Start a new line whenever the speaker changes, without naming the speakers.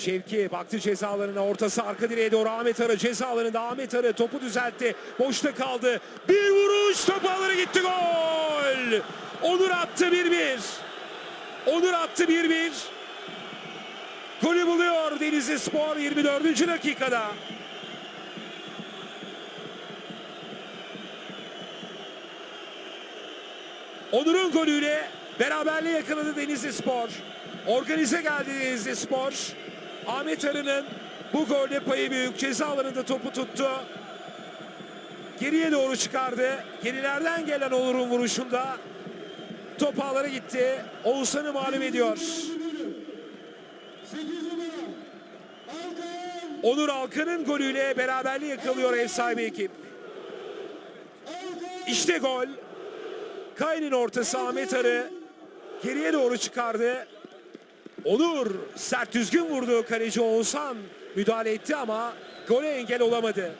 Şevki baktı cezalarına ortası arka direğe doğru Ahmet Arı cezalarında Ahmet Arı topu düzeltti. Boşta kaldı. Bir vuruş top ağları gitti gol. Onur attı 1-1. Onur attı 1-1. Golü buluyor Denizli Spor 24. dakikada. Onur'un golüyle beraberliği yakaladı Denizli Spor. Organize geldi Denizli Spor. Ahmet Arı'nın bu golde payı büyük. Ceza alanında topu tuttu. Geriye doğru çıkardı. Gerilerden gelen Onur'un vuruşunda top ağlara gitti. Oğuzhan'ı mağlup ediyor.
8 numara. Alkan.
Onur Alkan'ın golüyle beraberliği yakalıyor ev sahibi ekip. İşte gol. Kayn'in ortası Ahmet Arı geriye doğru çıkardı. Onur sert düzgün vurdu. Kaleci Oğuzhan müdahale etti ama gole engel olamadı.